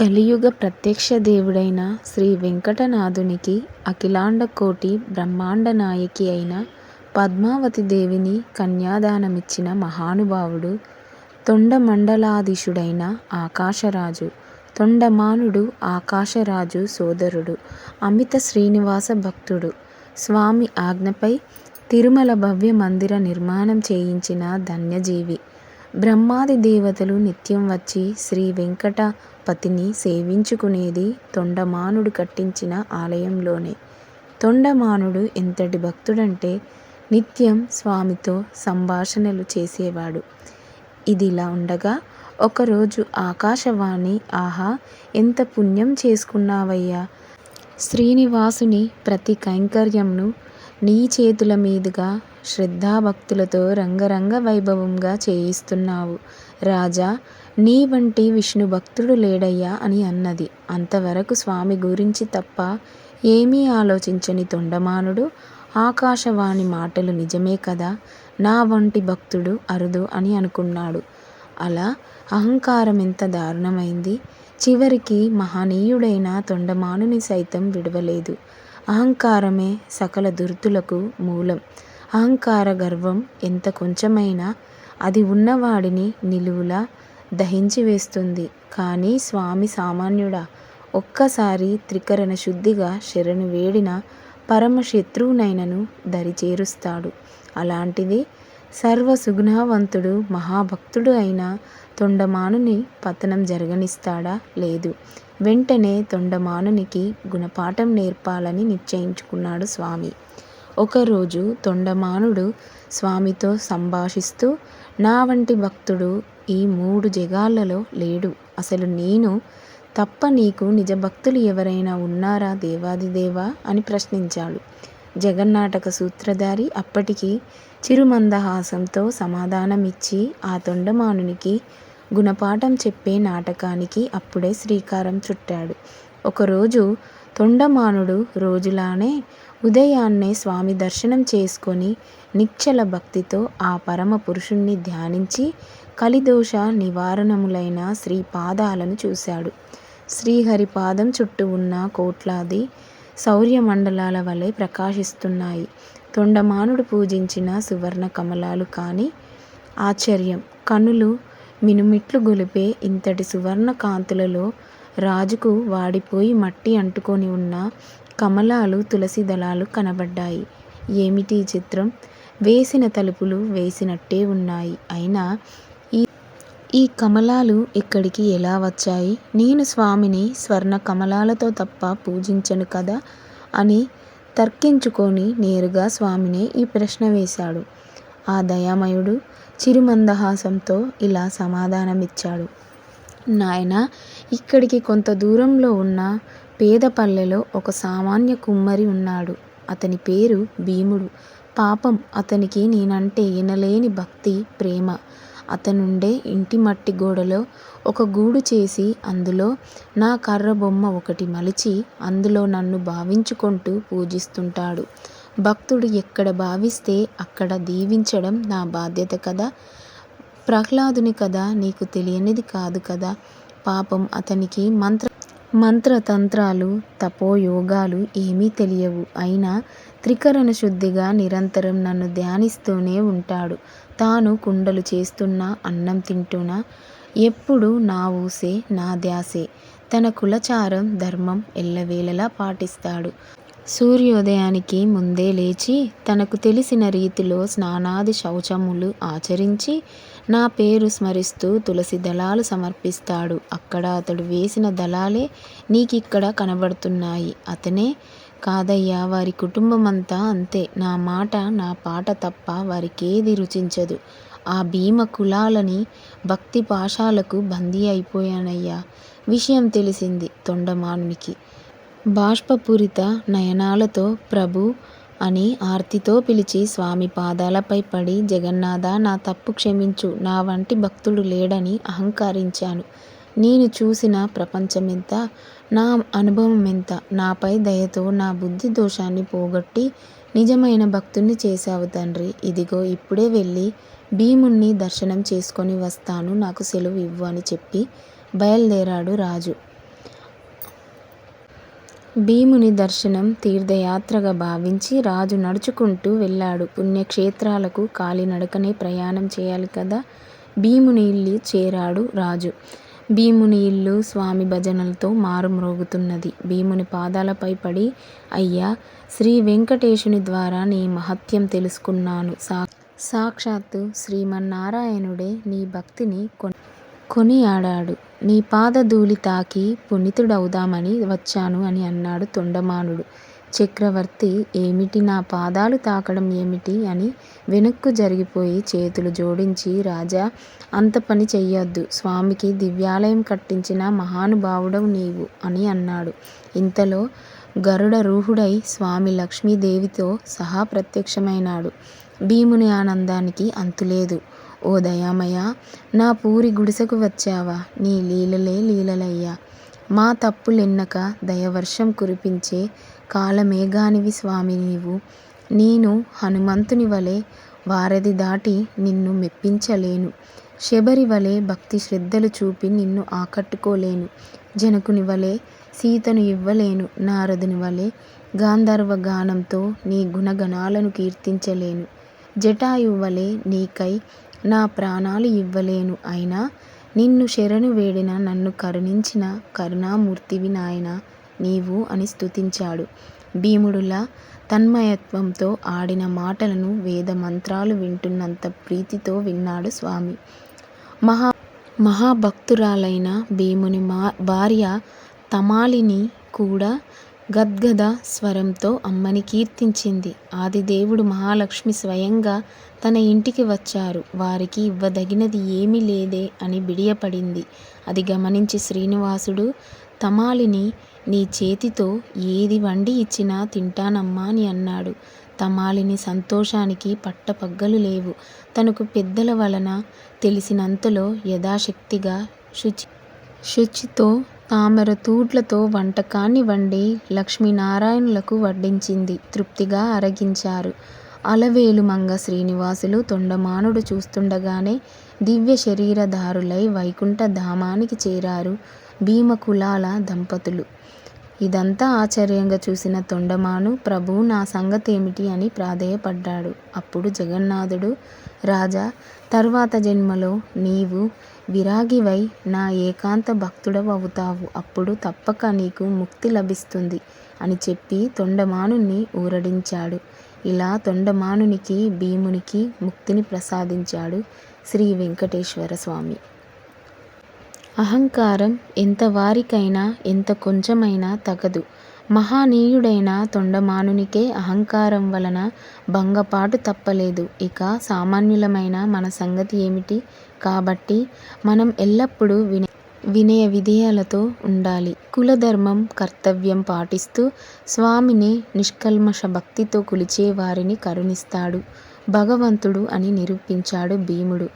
కలియుగ ప్రత్యక్ష దేవుడైన శ్రీ వెంకటనాథునికి అఖిలాండకోటి బ్రహ్మాండ నాయకి అయిన పద్మావతి దేవిని కన్యాదానమిచ్చిన మహానుభావుడు తొండమండలాధీశుడైన ఆకాశరాజు. తొండమానుడు ఆకాశరాజు సోదరుడు. అమిత శ్రీనివాస భక్తుడు. స్వామి ఆజ్ఞపై తిరుమల భవ్య మందిర నిర్మాణం చేయించిన ధన్యజీవి. బ్రహ్మాది దేవతలు నిత్యం వచ్చి శ్రీ వెంకట పతిని సేవించుకునేది తొండమానుడు కట్టించిన ఆలయంలోనే. తొండమానుడు ఎంతటి భక్తుడంటే నిత్యం స్వామితో సంభాషణలు చేసేవాడు. ఇదిలా ఉండగా ఒకరోజు ఆకాశవాణి ఆహా ఎంత పుణ్యం చేసుకున్నావయ్యా! శ్రీనివాసుని ప్రతి కైంకర్యంను నీ చేతుల మీదుగా శ్రద్ధాభక్తులతో రంగరంగ వైభవంగా చేయిస్తున్నావు. రాజా! నీ వంటి విష్ణు భక్తుడు లేడయ్యా అని అన్నది. అంతవరకు స్వామి గురించి తప్ప ఏమీ ఆలోచించని తొండమానుడు ఆకాశవాణి మాటలు నిజమే కదా! నా వంటి భక్తుడు అరుదు అని అనుకున్నాడు. అలా అహంకారం ఎంత దారుణమైంది. చివరికి మహనీయుడైన తొండమానుని సైతం విడువలేదు. అహంకారమే సకల దుర్తులకు మూలం. అహంకార గర్వం ఎంత కొంచెమైనా అది ఉన్నవాడిని నిలువులా దహించి దహించివేస్తుంది. కానీ స్వామి సామాన్యుడా! ఒక్కసారి త్రికరణ శుద్ధిగా శరణు వేడిన పరమశత్రువునైనను దరిచేరుస్తాడు. అలాంటిది సర్వసుగుణవంతుడు మహాభక్తుడు అయిన తొండమానుని పతనం జరగనిస్తాడా? లేదు. వెంటనే తొండమానునికి గుణపాఠం నేర్పాలని నిశ్చయించుకున్నాడు స్వామి. ఒకరోజు తొండమానుడు స్వామితో సంభాషిస్తూ నా వంటి భక్తుడు ఈ మూడు జగాలలో లేడు. అసలు నేను తప్ప నీకు నిజభక్తులు ఎవరైనా ఉన్నారా దేవాదిదేవా అని ప్రశ్నించాడు. జగన్నాటక సూత్రధారి అప్పటికి చిరుమందహాసంతో సమాధానమిచ్చి ఆ తొండమానునికి గుణపాఠం చెప్పే నాటకానికి అప్పుడే శ్రీకారం చుట్టాడు. ఒకరోజు తొండమానుడు రోజులానే ఉదయాన్నే స్వామి దర్శనం చేసుకొని నిశ్చల భక్తితో ఆ పరమ పురుషుణ్ణి ధ్యానించి కలిదోష నివారణములైన శ్రీ పాదాలను చూశాడు. శ్రీహరి పాదం చుట్టూ ఉన్న కోట్లాది సౌర్యమండలాల వలె ప్రకాశిస్తున్నాయి తొండమానుడు పూజించిన సువర్ణ కమలాలు కానీ ఆశ్చర్యం! కనులు మినుమిట్లు గొలిపే ఇంతటి సువర్ణ కాంతులలో రాజుకు వాడిపోయి మట్టి అంటుకొని ఉన్న కమలాలు తులసి దళాలు కనబడ్డాయి. ఏమిటి చిత్రం! వేసిన తలుపులు వేసినట్టే ఉన్నాయి. అయినా ఈ కమలాలు ఇక్కడికి ఎలా వచ్చాయి? నేను స్వామిని స్వర్ణ కమలాలతో తప్ప పూజించను కదా! అని తర్కించుకొని నేరుగా స్వామినే ఈ ప్రశ్న వేశాడు. ఆ దయామయుడు చిరుమందహాసంతో ఇలా సమాధానమిచ్చాడు. నాయన ఇక్కడికి కొంత దూరంలో ఉన్న పేదపల్లెలో ఒక సామాన్య కుమ్మరి ఉన్నాడు. అతని పేరు భీముడు. పాపం అతనికి నేనంటే ఎనలేని భక్తి, ప్రేమ. అతనుండే ఇంటి మట్టి గోడలో ఒక గూడు చేసి అందులో నా కర్ర బొమ్మ ఒకటి మలిచి అందులో నన్ను భావించుకుంటూ పూజిస్తుంటాడు. భక్తుడు ఎక్కడ భావిస్తే అక్కడ దీవించడం నా బాధ్యత కదా! ప్రహ్లాదుని కదా నీకు తెలియనిది కాదు కదా! పాపం అతనికి మంత్ర మంత్రతంత్రాలు, తపోయోగాలు ఏమీ తెలియవు. అయినా త్రికరణ శుద్ధిగా నిరంతరం నన్ను ధ్యానిస్తూనే ఉంటాడు. తాను కుండలు చేస్తున్నా, అన్నం తింటున్నా ఎప్పుడు నా ఊసే, నా ధ్యాసే. తన కులచారం ధర్మం ఎల్లవేళలా పాటిస్తాడు. సూర్యోదయానికి ముందే లేచి తనకు తెలిసిన రీతిలో స్నానాది శౌచములు ఆచరించి నా పేరు స్మరిస్తూ తులసి దళాలు సమర్పిస్తాడు. అక్కడ అతడు వేసిన దళాలే నీకిక్కడ కనబడుతున్నాయి. అతనే కాదయ్యా వారి కుటుంబమంతా అంతే. నా మాట, నా పాట తప్ప వారికేది రుచించదు. ఆ భీమ కులాలని భక్తి పాశాలకు బందీ అయిపోయానయ్యా! విషయం తెలిసింది తొండమానునికి. బాష్పపూరిత నయనాలతో ప్రభు అని ఆర్తితో పిలిచి స్వామి పాదాలపై పడి జగన్నాథ నా తప్పు క్షమించు. నా వంటి భక్తుడు లేడని అహంకరించాను. నేను చూసిన ప్రపంచమెంత, నా అనుభవం ఎంత నాపై దయతో నా బుద్ధి దోషాన్ని పోగొట్టి నిజమైన భక్తుణ్ణి చేశావు తండ్రి. ఇదిగో ఇప్పుడే వెళ్ళి భీముణ్ణి దర్శనం చేసుకొని వస్తాను నాకు సెలవు ఇవ్వు అని చెప్పి బయలుదేరాడు రాజు. భీముని దర్శనం తీర్థయాత్రగా భావించి రాజు నడుచుకుంటూ వెళ్ళాడు. పుణ్యక్షేత్రాలకు కాలినడకనే ప్రయాణం చేయాలి కదా! భీముని ఇల్లు చేరాడు రాజు. భీముని ఇల్లు స్వామి భజనలతో మారుమ్రోగుతున్నది. భీముని పాదాలపై పడి అయ్యా! శ్రీ వెంకటేశుని ద్వారా నీ మహత్యం తెలుసుకున్నాను. సాక్షాత్తు శ్రీమన్నారాయణుడే నీ భక్తిని కొనియాడాడు. నీ పాదధూళి తాకి పునీతుడవుదామని వచ్చాను అని అన్నాడు తొండమానుడు. చక్రవర్తి ఏమిటి నా పాదాలు తాకడం ఏమిటి? అని వెనక్కు జరిగిపోయి చేతులు జోడించి రాజా! అంత పని చెయ్యొద్దు. స్వామికి దివ్యాలయం కట్టించిన మహానుభావుడవు నీవు అని అన్నాడు. ఇంతలో గరుడ రూహుడై స్వామి లక్ష్మీదేవితో సహా ప్రత్యక్షమైనాడు. భీముని ఆనందానికి అంతులేదు. ఓ దయామయ్యా నా పూరి గుడిసెకు వచ్చావా? నీ లీలలే లీలలయ్యా! మా తప్పులెన్నక దయవర్షం కురిపించే కాలమేఘానివి స్వామి నీవు. నేను హనుమంతునివలె వారధి దాటి నిన్ను మెప్పించలేను. శబరి వలె భక్తి శ్రద్ధలు చూపి నిన్ను ఆకట్టుకోలేను. జనకుని వలె సీతను ఇవ్వలేను. నారదునివలె గాంధర్వ గానంతో నీ గుణగణాలను కీర్తించలేను. జటాయువువలె నీకై నా ప్రాణాలు ఇవ్వలేను. అయినా నిన్ను శరణు వేడిన నన్ను కరుణించిన కరుణామూర్తివి నాయనా నీవు అని స్తుతించాడు. భీముడులా తన్మయత్వంతో ఆడిన మాటలను వేద మంత్రాలు వింటున్నంత ప్రీతితో విన్నాడు స్వామి. మహా మహాభక్తురాలైన భీముని మా భార్య తమాలిని కూడా గద్గద స్వరంతో అమ్మని కీర్తించింది. ఆదిదేవుడు మహాలక్ష్మి స్వయంగా తన ఇంటికి వచ్చారు. వారికి ఇవ్వదగినది ఏమీ లేదే అని బిడియపడింది. అది గమనించి శ్రీనివాసుడు తమాలిని నీ చేతితో ఏది వండి ఇచ్చినా తింటానమ్మా అని అన్నాడు. తమాలిని సంతోషానికి పట్టపగ్గలు లేవు. తనకు పెద్దల వలన తెలిసినంతలో యథాశక్తిగా శుచితో తామరతూడ్లతో వంటకాన్ని వండి లక్ష్మీనారాయణులకు వడ్డించింది. తృప్తిగా ఆరగించారు. అలవేలుమంగ శ్రీనివాసులు తొండమానుడు చూస్తుండగానే దివ్యశరీరధారులై వైకుంఠ ధామానికి చేరారు భీమకులాల దంపతులు. ఇదంతా ఆశ్చర్యంగా చూసిన తొండమాను ప్రభూ నా సంగతేమిటి? అని ప్రాధేయపడ్డాడు. అప్పుడు జగన్నాథుడు రాజా! తర్వాత జన్మలో నీవు విరాగివై నా ఏకాంత భక్తుడవవుతావు. అప్పుడు తప్పక నీకు ముక్తి లభిస్తుంది అని చెప్పి తొండమానుని ఊరడించాడు. ఇలా తొండమానునికి భీమునికి ముక్తిని ప్రసాదించాడు శ్రీ వెంకటేశ్వర స్వామి. అహంకారం ఎంత వారికైనా ఎంత కొంచెమైనా తగదు. మహనీయుడైన తొండమానునికే అహంకారం వలన భంగపాటు తప్పలేదు. ఇక సామాన్యులమైన మన సంగతి ఏమిటి? కాబట్టి మనం ఎల్లప్పుడూ విన వినయ విధేయాలతో ఉండాలి. కులధర్మం, కర్తవ్యం పాటిస్తూ స్వామిని నిష్కల్మష భక్తితో కొలిచే వారిని కరుణిస్తాడు భగవంతుడు అని నిరూపించాడు భీముడు.